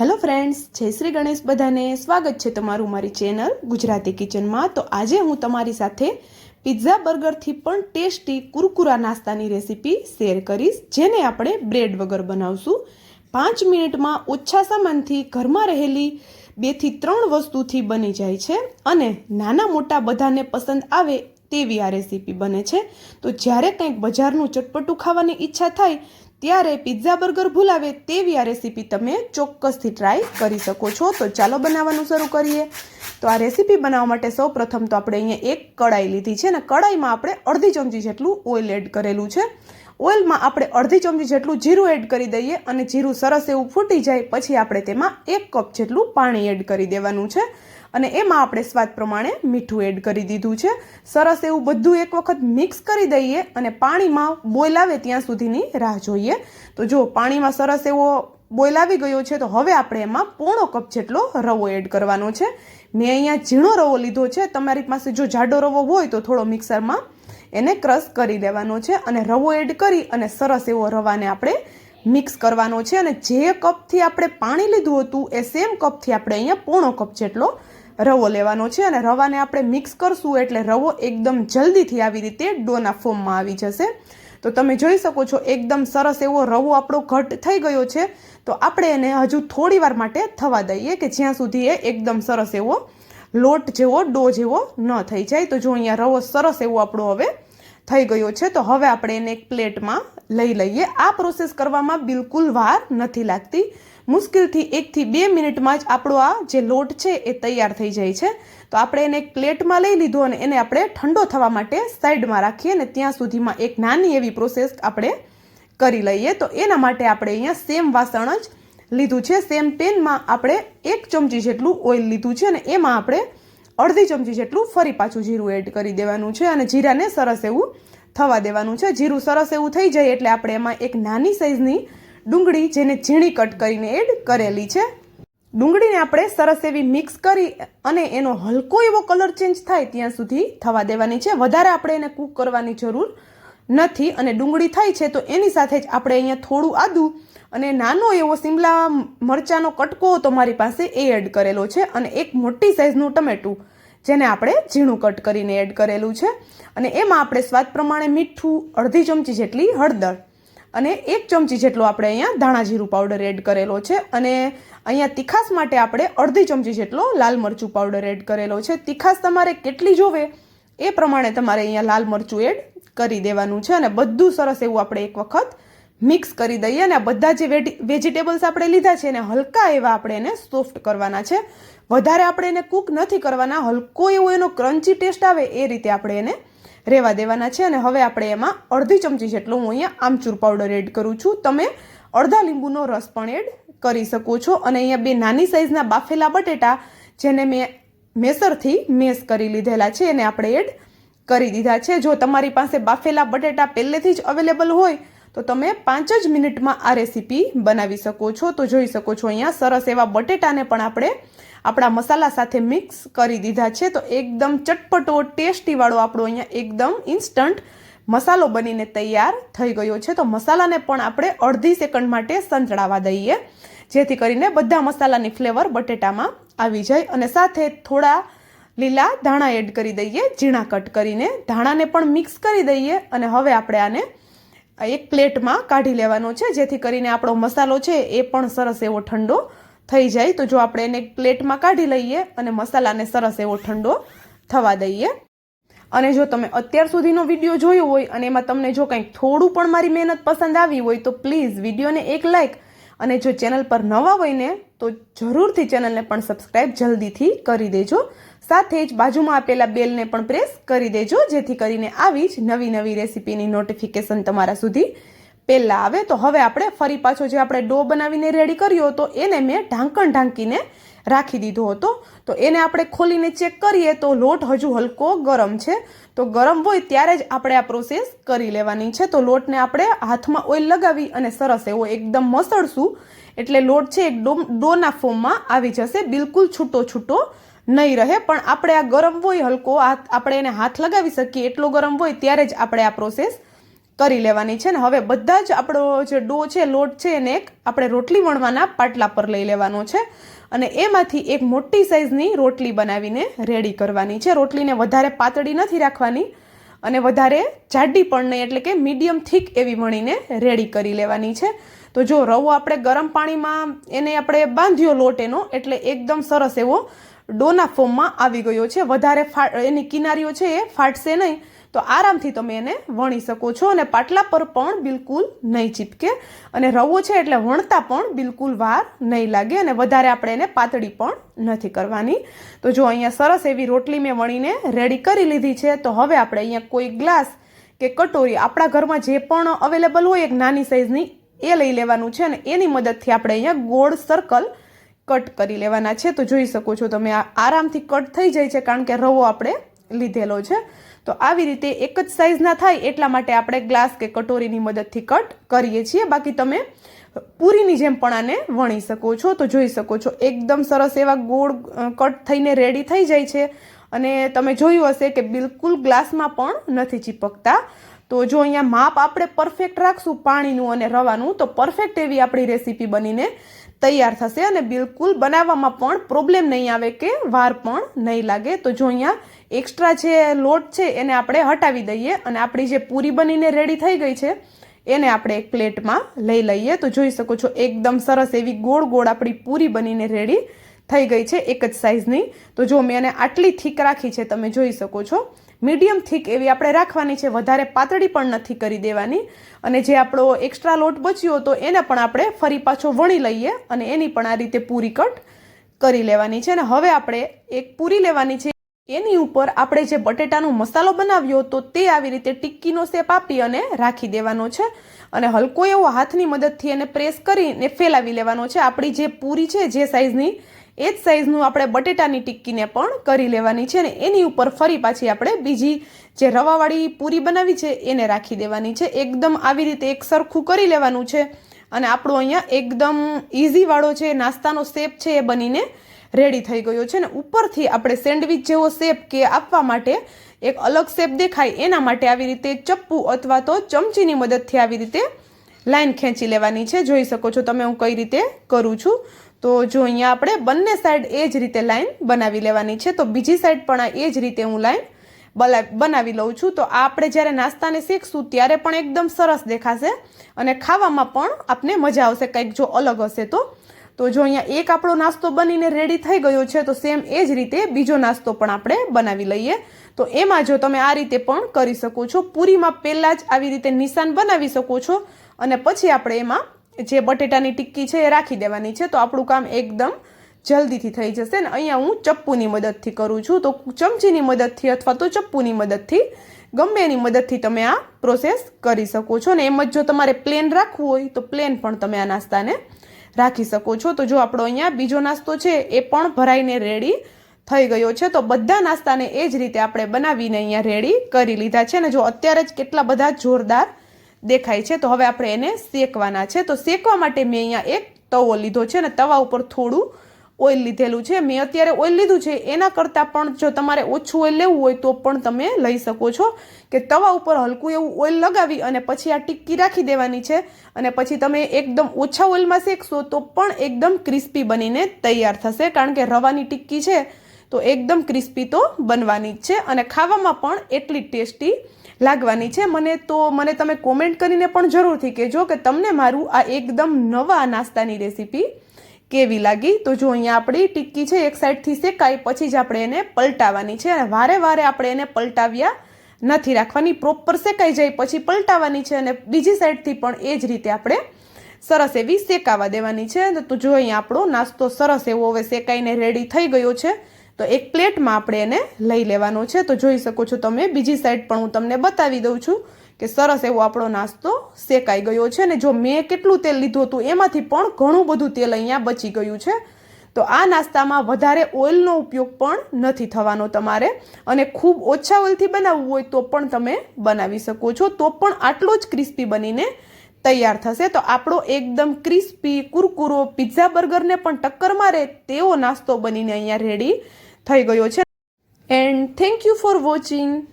Hello friends, જય શ્રી ગણેશ બધાને. સ્વાગત છે તમારું મારી ચેનલ ગુજરાતી કિચનમાં. તો આજે હું તમારી સાથે પિઝા બર્ગરથી પણ ટેસ્ટી કુરકુરા નાસ્તાની રેસીપી શેર કરીશ, જેને આપણે બ્રેડ વગર બનાવશું. પાંચ મિનિટમાં ઓછા સામાનથી ઘરમાં રહેલી બેથી ત્રણ વસ્તુથી બની જાય છે અને નાના મોટા બધાને પસંદ આવે તેવી આ રેસીપી બને છે. તો જ્યારે કંઈક બજારનું ચટપટું ખાવાની ઈચ્છા થાય ત્યારે પિઝા બર્ગર ભૂલાવે તેવી આ રેસીપી તમે ચોક્કસથી ટ્રાય કરી શકો છો. તો ચાલો બનાવવાનું શરૂ કરીએ. તો આ રેસીપી બનાવવા માટે સૌ પ્રથમ તો આપણે અહીંયા એક કડાઈ લીધી છે અને કડાઈમાં આપણે અડધી ચમચી જેટલું ઓઇલ એડ કરેલું છે. ઓઇલમાં આપણે અડધી ચમચી જેટલું જીરું એડ કરી દઈએ અને જીરું સરસ એવું ફૂટી જાય, પછી આપણે તેમાં એક કપ જેટલું પાણી એડ કરી દેવાનું છે. અને એમાં આપણે સ્વાદ પ્રમાણે મીઠું એડ કરી દીધું છે. સરસ એવું બધું એક વખત મિક્સ કરી દઈએ અને પાણીમાં બોઇલ ત્યાં સુધીની રાહ જોઈએ. તો જો પાણીમાં સરસ એવો બોઇલ આવી ગયો છે, તો હવે આપણે એમાં પોણો કપ જેટલો રવો એડ કરવાનો છે. મેં અહીંયા ઝીણો રવો લીધો છે. તમારી પાસે જો જાડો રવો હોય, તો થોડો મિક્સરમાં એને ક્રશ કરી દેવાનો છે અને રવો એડ કરી અને સરસ એવો રવાને આપણે મિક્સ કરવાનો છે. અને જે કપથી આપણે પાણી લીધું હતું, એ સેમ કપથી આપણે અહીંયા પોણો કપ જેટલો રવો લેવાનો છે અને રવાને આપણે મિક્સ કરશું એટલે રવો એકદમ જલ્દીથી આવી રીતે ડોના ફોર્મમાં આવી જશે. તો તમે જોઈ શકો છો એકદમ સરસ એવો રવો આપણો ઘટ થઈ ગયો છે. તો આપણે એને હજુ થોડીવાર માટે થવા દઈએ કે જ્યાં સુધી એ એકદમ સરસ એવો લોટ જેવો, ડો જેવો ન થઈ જાય. તો જો અહીંયા રવો સરસ એવો આપણો હવે થઈ ગયો છે, તો હવે આપણે એને એક પ્લેટમાં લઈ લઈએ. આ પ્રોસેસ કરવામાં બિલકુલ વાર નથી લાગતી. મુશ્કેલથી એકથી બે મિનિટમાં જ આપણો આ જે લોટ છે એ તૈયાર થઈ જાય છે. તો આપણે એને એક પ્લેટમાં લઈ લીધો અને એને આપણે ઠંડો થવા માટે સાઈડમાં રાખીએ અને ત્યાં સુધીમાં એક નાની એવી પ્રોસેસ આપણે કરી લઈએ. તો એના માટે આપણે અહીંયા સેમ વાસણ જ લીધું છે. સેમ પેનમાં આપણે એક ચમચી જેટલું ઓઇલ લીધું છે અને એમાં આપણે અડધી ચમચી જેટલું ફરી પાછું જીરું એડ કરી દેવાનું છે અને જીરાને સરસ એવું થવા દેવાનું છે. જીરું સરસ એવું થઈ જાય એટલે આપણે એમાં એક નાની સાઈઝની ડુંગળી જેને ઝીણી કટ કરીને એડ કરેલી છે. ડુંગળીને આપણે સરસ એવી મિક્સ કરી અને એનો હલકો એવો કલર ચેન્જ થાય ત્યાં સુધી થવા દેવાની છે. વધારે આપણે એને કૂક કરવાની જરૂર નથી અને ડુંગળી થાય છે તો એની સાથે જ આપણે અહીંયા થોડું આદું અને નાનો એવો સિમલા મરચાંનો કટકો તો મારી પાસે એ એડ કરેલો છે અને એક મોટી સાઇઝનું ટમેટું જેને આપણે ઝીણું કટ કરીને એડ કરેલું છે. અને એમાં આપણે સ્વાદ પ્રમાણે મીઠું અડધી ચમચી જેટલી હળદર અને એક ચમચી જેટલો આપણે અહીંયા ધાણા જીરું પાવડર એડ કરેલો છે અને અહીંયા તીખાસ માટે આપણે અડધી ચમચી જેટલો લાલ મરચું પાવડર એડ કરેલો છે. તીખાસ તમારે કેટલી જોવે એ પ્રમાણે તમારે અહીંયા લાલ મરચું એડ કરી દેવાનું છે અને બધું સરસ એવું આપણે એક વખત મિક્સ કરી દઈએ અને બધા જે વેજીટેબલ્સ આપણે લીધા છે એને હલકા એવા આપણે એને સોફ્ટ કરવાના છે. વધારે આપણે એને કૂક નથી કરવાના, હલકો એવો એનો ક્રન્ચી ટેસ્ટ આવે એ રીતે આપણે એને રહેવા દેવાના છે અને હવે આપણે એમાં અડધી ચમચી જેટલો હું અહીંયા આમચૂર પાવડર એડ કરું છું. તમે અડધા લીંબુનો રસ પણ એડ કરી શકો છો અને અહીંયા બે નાની સાઇઝના બાફેલા બટેટા જેને મેં મેસરથી મેસ કરી લીધેલા છે, એને આપણે એડ કરી દીધા છે. જો તમારી પાસે બાફેલા બટેટા પહેલેથી જ અવેલેબલ હોય, તો તમે પાંચ જ મિનિટમાં આ રેસીપી બનાવી શકો છો. તો જોઈ શકો છો અહીંયા સરસ એવા બટેટાને પણ આપણે આપણા મસાલા સાથે મિક્સ કરી દીધા છે. તો એકદમ ચટપટો ટેસ્ટીવાળો આપણો અહીંયા એકદમ ઇન્સ્ટન્ટ મસાલો બનીને તૈયાર થઈ ગયો છે. તો મસાલાને પણ આપણે અડધી સેકન્ડ માટે સંતળાવા દઈએ, જેથી કરીને બધા મસાલાની ફ્લેવર બટેટામાં આવી જાય. અને સાથે થોડા લીલા ધાણા એડ કરી દઈએ, ઝીણા કટ કરીને. ધાણાને પણ મિક્સ કરી દઈએ અને હવે આપણે આને એક પ્લેટમાં કાઢી લેવાનો છે. જેથી કરીને આપણો મસાલો છે એ પણ સરસ એવો ઠંડો થઈ જાય, તો જો આપણે એને પ્લેટમાં કાઢી લઈએ અને મસાલાને સરસ એવો ઠંડો થવા દઈએ. અને જો તમે અત્યાર સુધીનો વીડિયો જોયો હોય અને એમાં તમને જો કંઈક થોડું પણ મારી મહેનત પસંદ આવી હોય, તો પ્લીઝ વિડીયોને એક લાઇક અને જો ચેનલ પર નવા હોય ને, તો જરૂરથી ચેનલને પણ સબસ્ક્રાઈબ જલ્દીથી કરી દેજો. સાથે જ બાજુમાં આપેલા બેલને પણ પ્રેસ કરી દેજો, જેથી કરીને આવી જ નવી નવી રેસીપીની નોટિફિકેશન તમારા સુધી પહેલાં આવે, તો હવે આપણે ફરી પાછો જે આપણે ડો બનાવીને રેડી કર્યો હતો, એને મેં ઢાંકણ ઢાંકીને રાખી દીધો હતો. તો એને આપણે ખોલીને ચેક કરીએ, તો લોટ હજુ હલકો ગરમ છે. તો ગરમ હોય ત્યારે જ આપણે આ પ્રોસેસ કરી લેવાની છે. તો લોટને આપણે હાથમાં ઓઇલ લગાવી અને સરસ એવો એકદમ મસળશું. એટલે લોટ છે એક ડોના ફોર્મમાં આવી જશે. બિલકુલ છૂટો છૂટો નહીં રહે, પણ આપણે આ ગરમ હોય હલકો આપણે એને હાથ લગાવી શકીએ. એટલો ગરમ હોય ત્યારે જ આપણે આ પ્રોસેસ કરી લેવાની છે ને હવે બધા જ આપણો જે ડો છે, લોટ છે એને એક આપણે રોટલી વણવાના પાટલા પર લઈ લેવાનો છે અને એમાંથી એક મોટી સાઇઝની રોટલી બનાવીને રેડી કરવાની છે. રોટલીને વધારે પાતળી નથી રાખવાની અને વધારે જાડી પણ નહીં, એટલે કે મીડિયમ થીક એવી વણીને રેડી કરી લેવાની છે. તો જો રવો આપણે ગરમ પાણીમાં એને આપણે બાંધ્યો લોટ એનો, એટલે એકદમ સરસ એવો ડોના ફોર્મમાં આવી ગયો છે. વધારે ફા એની કિનારીઓ છે એ ફાટશે નહીં. તો આરામથી તમે એને વણી શકો છો અને પાટલા પર પણ બિલકુલ નહીં ચીપકે. અને રવો છે એટલે વણતા પણ બિલકુલ વાર નહીં લાગે અને વધારે આપણે એને પાતળી પણ નથી કરવાની. તો જો અહીંયા સરસ એવી રોટલી મેં વણીને રેડી કરી લીધી છે, તો હવે આપણે અહીંયા કોઈ ગ્લાસ કે કટોરી આપણા ઘરમાં જે પણ અવેલેબલ હોય એક નાની સાઇઝની એ લઈ લેવાનું છે અને એની મદદથી આપણે અહીંયા ગોળ સર્કલ કટ કરી લેવાના છે. તો જોઈ શકો છો તમે આરામથી કટ થઈ જાય છે કારણ કે રવો આપણે લીધેલો છે. તો આવી રીતે એક જ સાઇઝના થાય એટલા માટે આપણે ગ્લાસ કે કટોરીની મદદથી કટ કરીએ છીએ. બાકી તમે પૂરીની જેમ પણ આને વણી શકો છો. તો જોઈ શકો છો એકદમ સરસ એવા ગોળ કટ થઈને રેડી થઈ જાય છે. અને તમે જોયું હશે કે બિલકુલ ગ્લાસમાં પણ નથી ચીપકતા. તો જો અહીંયા માપ આપણે પરફેક્ટ રાખશું પાણીનું અને રવાનું, તો પરફેક્ટ એવી આપણી રેસીપી બનીને તૈયાર થશે અને બિલકુલ બનાવવામાં પણ પ્રોબ્લેમ નહીં આવે કે વાર પણ નહીં લાગે. તો જો અહીંયા એક્સ્ટ્રા જે લોટ છે એને આપણે હટાવી દઈએ અને આપણી જે પૂરી બનીને રેડી થઈ ગઈ છે, એને આપણે એક પ્લેટમાં લઈ લઈએ. તો જોઈ શકો છો એકદમ સરસ એવી ગોળ ગોળ આપણી પૂરી બનીને રેડી થઈ ગઈ છે એક જ સાઇઝની તો જો મેં એને આટલી થીક રાખી છે, તમે જોઈ શકો છો. મીડિયમ થીક એવી આપણે રાખવાની છે, વધારે પાતળી પણ નથી કરી દેવાની. અને જે આપણો એક્સ્ટ્રા લોટ બચ્યો હતો, એને પણ આપણે ફરી પાછો વણી લઈએ અને એની પણ આ રીતે પૂરી કટ કરી લેવાની છે. અને હવે આપણે એક પૂરી લેવાની છે. એની ઉપર આપણે જે બટેટાનો મસાલો બનાવ્યો હતો, તે આવી રીતે ટિક્કીનો શેપ આપી અને રાખી દેવાનો છે. અને હલકો એવો હાથની મદદથી એને પ્રેસ કરીને ફેલાવી લેવાનો છે. આપણી જે પૂરી છે, જે સાઈઝની એ જ સાઈઝનું આપણે બટેટાની ટિક્કીને પણ કરી લેવાની છે અને એની ઉપર ફરી પાછી આપણે બીજી જે રવાવાળી પૂરી બનાવી છે એને રાખી દેવાની છે. એકદમ આવી રીતે એક સરખું કરી લેવાનું છે અને આપણો અહીંયા એકદમ ઇઝીવાળો છે નાસ્તાનો શેપ છે એ બનીને રેડી થઈ ગયો છે ને ઉપરથી આપણે સેન્ડવિચ જેવો શેપ કે આપવા માટે એક અલગ શેપ દેખાય એના માટે આવી રીતે ચપ્પુ અથવા તો ચમચીની મદદથી આવી રીતે લાઈન ખેંચી લેવાની છે. જોઈ શકો છો તમે હું કઈ રીતે કરું છું. તો જો અહીંયા આપણે બંને સાઈડ એ જ રીતે લાઈન બનાવી લેવાની છે, તો બીજી સાઈડ પણ એ જ રીતે હું લાઈન બનાવી લઉં છું. તો આપણે જ્યારે નાસ્તાને શીખશું ત્યારે પણ એકદમ સરસ દેખાશે અને ખાવામાં પણ આપને મજા આવશે, કંઈક જો અલગ હશે તો. તો જો અહીંયા એક આપણો નાસ્તો બનીને રેડી થઈ ગયો છે, તો સેમ એ જ રીતે બીજો નાસ્તો પણ આપણે બનાવી લઈએ. તો એમાં જો તમે આ રીતે પણ કરી શકો છો. પૂરીમાં પહેલાં જ આવી રીતે નિશાન બનાવી શકો છો અને પછી આપણે એમાં જે બટેટાની ટિક્કી છે એ રાખી દેવાની છે, તો આપણું કામ એકદમ જલ્દીથી થઈ જશે ને અહીંયા હું ચપ્પુની મદદથી કરું છું. તો ચમચીની મદદથી અથવા તો ચપ્પુની મદદથી, ગમે એની મદદથી તમે આ પ્રોસેસ કરી શકો છો. ને એમ જ જો તમારે પ્લેન રાખવું હોય, તો પ્લેન પણ તમે આ નાસ્તાને રાખી શકો છો. તો જો આપણો અહીંયા બીજો નાસ્તો છે, એ પણ ભરાઈને રેડી થઈ ગયો છે. તો બધા નાસ્તાને એ જ રીતે આપણે બનાવીને અહીંયા રેડી કરી લીધા છે. ને જો અત્યારે જ કેટલા બધા જોરદાર દેખાય છે. તો હવે આપણે એને શેકવાના છે. તો શેકવા માટે મેં અહીંયા એક તવો લીધો છે અને તવા ઉપર થોડું ઓઇલ લીધેલું છે. મેં અત્યારે ઓઇલ લીધું છે. એના કરતાં પણ જો તમારે ઓછું ઓઇલ લેવું હોય તો પણ તમે લઈ શકો છો. કે તવા ઉપર હલકું એવું ઓઇલ લગાવી અને પછી આ ટિક્કી રાખી દેવાની છે. અને પછી તમે એકદમ ઓછા ઓઇલમાં શેકશો તો પણ એકદમ ક્રિસ્પી બનીને તૈયાર થશે. કારણ કે રવાની ટિક્કી છે તો એકદમ ક્રિસ્પી તો બનવાની જ છે. અને ખાવામાં પણ એટલી ટેસ્ટી લાગવાની છે. મને તો, મને તમે કોમેન્ટ કરીને પણ જરૂરથી કહેજો કે તમને મારું આ એકદમ નવા નાસ્તાની રેસીપી કેવી લાગી? તો જો અહીંયા આપણી ટિક્કી છે, એક સાઈડથી શેકાય, પછી જ આપણે એને પલટાવવાની છે. અને વારે વારે આપણે એને પલટાવ્યા નથી રાખવાની. પ્રોપર શેકાઈ જાય, પછી પલટાવવાની છે અને બીજી સાઈડથી પણ એ જ રીતે આપણે સરસ એવી શેકાવા દેવાની છે. તો જો અહીંયા આપણો નાસ્તો સરસ એવો હવે શેકાઈને રેડી થઈ ગયો છે. તો એક પ્લેટમાં આપણે એને લઈ લેવાનો છે. તો જોઈ શકો છો તમે, બીજી સાઈડ પણ હું તમને બતાવી દઉં છું કે સરસ એવો આપણો નાસ્તો શેકાઈ ગયો છે ને જો મેં કેટલું તેલ લીધું હતું એમાંથી પણ ઘણું બધું તેલ અહીંયા બચી ગયું છે. તો આ નાસ્તામાં વધારે ઓઇલનો ઉપયોગ પણ નથી થવાનો તમારે અને ખૂબ ઓછા ઓઇલથી બનાવવું હોય તો પણ તમે બનાવી શકો છો. તો પણ આટલો જ ક્રિસ્પી બનીને તૈયાર થશે. તો આપણો એકદમ ક્રિસ્પી, કુરકુરો, પિઝા બર્ગરને પણ ટક્કર મારે તેવો નાસ્તો બનીને અહીંયા રેડી. થઈ ગયો છે. And thank you for watching